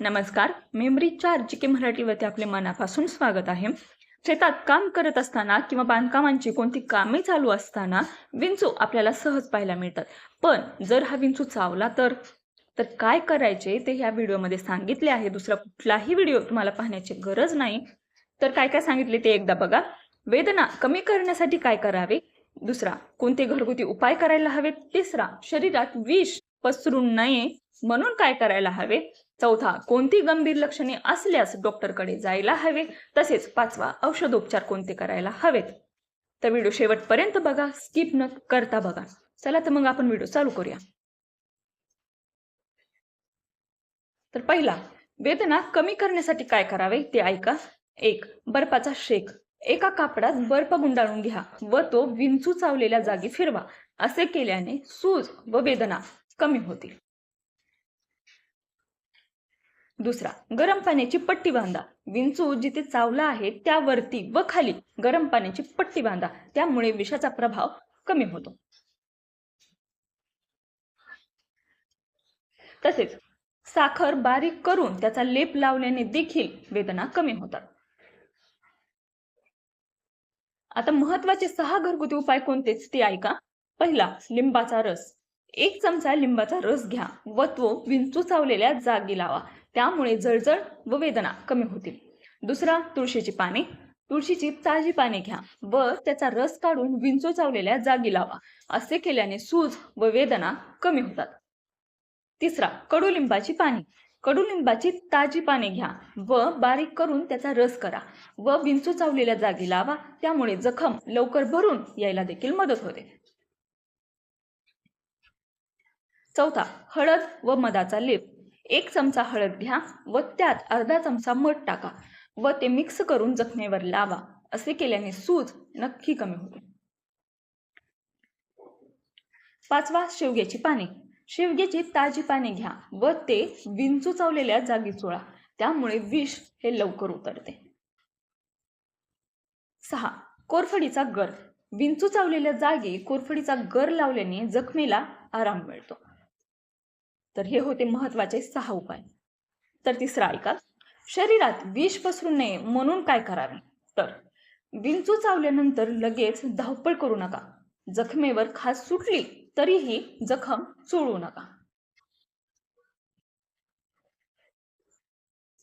नमस्कार. मेमरी चार मराठीवरती आपले मनापासून स्वागत आहे. शेतात काम करत असताना किंवा बांधकामांची कोणती कामे चालू असताना विंचू आपल्याला सहज पाहायला मिळतात. पण जर हा विंचू चावला तर? तर काय करायचे ते ह्या व्हिडिओमध्ये सांगितले आहे. दुसरा कुठलाही व्हिडिओ तुम्हाला पाहण्याची गरज नाही. तर काय काय सांगितले ते एकदा बघा. वेदना कमी करण्यासाठी काय करावे? दुसरा कोणते घरगुती उपाय करायला हवेत? तिसरा शरीरात विष पसरू नये म्हणून काय करायला हवे? चौथा कोणती गंभीर लक्षणे असल्यास डॉक्टरकडे जायला हवे? तसेच पाचवा औषधोपचार कोणते करायला हवेत? तर व्हिडिओ शेवटपर्यंत बघा स्किप न करता बघा. चला तर मग आपण व्हिडिओ चालू करूया. तर पहिला वेदना कमी करण्यासाठी काय करावे ते ऐका. एक बर्फाचा शेक. एका कापडात बर्फ गुंडाळून घ्या व तो विंचू चावलेल्या जागी फिरवा. असे केल्याने सूज व वेदना कमी होतील. दुसरा गरम पाण्याची पट्टी बांधा. विंचू जिथे चावला आहे त्यावरती व खाली गरम पाण्याची पट्टी बांधा. त्यामुळे विषाचा प्रभाव कमी होतो. तसेच साखर बारीक करून त्याचा लेप लावल्याने देखील वेदना कमी होतात. आता महत्त्वाचे सहा घरगुती उपाय कोणतेच ते ऐका. पहिला लिंबाचा रस. एक चमचा लिंबाचा रस घ्या व तो विंचू चावलेल्या जागी लावा. त्यामुळे जळजळ व वेदना कमी होतील. दुसरा तुळशीची पाने. तुळशीची ताजी पाने घ्या व त्याचा रस काढून विंचू चावलेल्या जागी लावा. असे केल्याने सूज व वेदना कमी होतात. तिसरा कडुलिंबाची पाने. कडुलिंबाची ताजी पाने घ्या व बारीक करून त्याचा रस करा व विंचू चावलेल्या जागी लावा. त्यामुळे जखम लवकर भरून यायला देखील मदत होते. चौथा हळद व मधाचा लेप. एक चमचा हळद घ्या व त्यात अर्धा चमचा मध टाका व ते मिक्स करून जखमेवर लावा. असे केल्याने सूज नक्की कमी होते. पाचवा शेवग्याची पाने. शेवग्याची ताजी पाने घ्या व ते विंचू चावलेल्या जागी चोळा. त्यामुळे विष हे लवकर उतरते. सहा कोरफडीचा गर. विंचू चावलेल्या जागी कोरफडीचा गर लावल्याने जखमेला आराम मिळतो. तर हे होते महत्त्वाचे सहा उपाय. तर तिसरा ऐका. शरीरात विष पसरू नये म्हणून काय करावे? तर विंचू चावल्यानंतर लगेच धावपळ करू नका. जखमेवर खास सुटली तरीही जखम चोळू नका.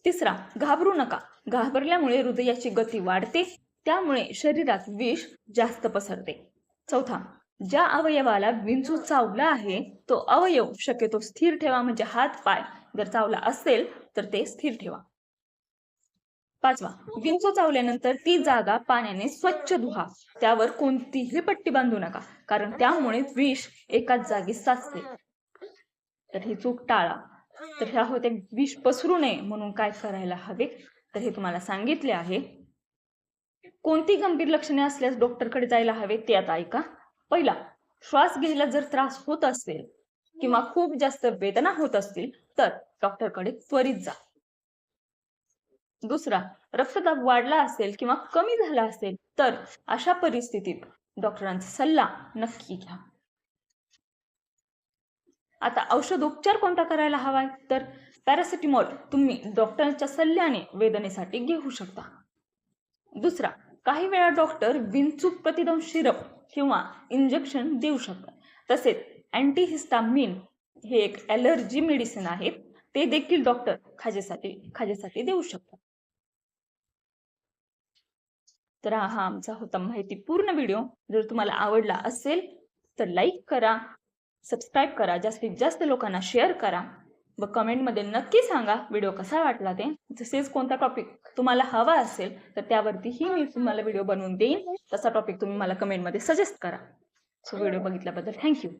तिसरा घाबरू नका. घाबरल्यामुळे हृदयाची गती वाढते. त्यामुळे शरीरात विष जास्त पसरते. चौथा ज्या अवयवाला विंचू चावला आहे तो अवयव शक्यतो स्थिर ठेवा म्हणजे हात पाय जर चावला असेल तर ते स्थिर ठेवा. पाचवा विंचू चावल्यानंतर ती जागा पाण्याने स्वच्छ धुवा. त्यावर कोणतीही पट्टी बांधू नका कारण त्यामुळे विष एकाच जागी साचते. तर ही चूक टाळा. तर ह्या होते विष पसरू नये म्हणून काय करायला हवे? तर हे तुम्हाला सांगितले आहे. कोणती गंभीर लक्षणे असल्यास डॉक्टरकडे जायला हवे ते आता ऐका. पहिला श्वास घ्यायला जर त्रास होत असेल किंवा खूप जास्त वेदना होत असतील तर डॉक्टरकडे त्वरित जा. दुसरा रक्तदाब वाढला असेल किंवा कमी झाला असेल तर अशा परिस्थितीत डॉक्टरांचा सल्ला नक्की घ्या. आता औषध उपचार कोणता करायला हवाय? तर पॅरासिटिमॉल तुम्ही डॉक्टरांच्या सल्ल्याने वेदनेसाठी घेऊ शकता. दुसरा काही वेळा डॉक्टर विंचूक प्रतिदम सिरप किंवा इंजेक्शन देऊ शकतात. तसेच अँटीहिस्टामिन हे एक ॲलर्जी मेडिसिन आहे. ते देखील डॉक्टर खाजेसाठी खाजेसाठी देऊ शकतात. तर हा आमचा होता माहितीपूर्ण व्हिडिओ जर तुम्हाला आवडला असेल तर लाईक करा सबस्क्राईब करा. जास्तीत जास्त लोकांना शेअर करा. व कमेंटमध्ये नक्की सांगा व्हिडिओ कसा वाटला ते. तसेच कोणता टॉपिक तुम्हाला हवा असेल तर त्यावरतीही मी तुम्हाला व्हिडिओ बनवून देईन. तसा टॉपिक तुम्ही मला कमेंटमध्ये सजेस्ट करा. So video बघितल्याबद्दल thank you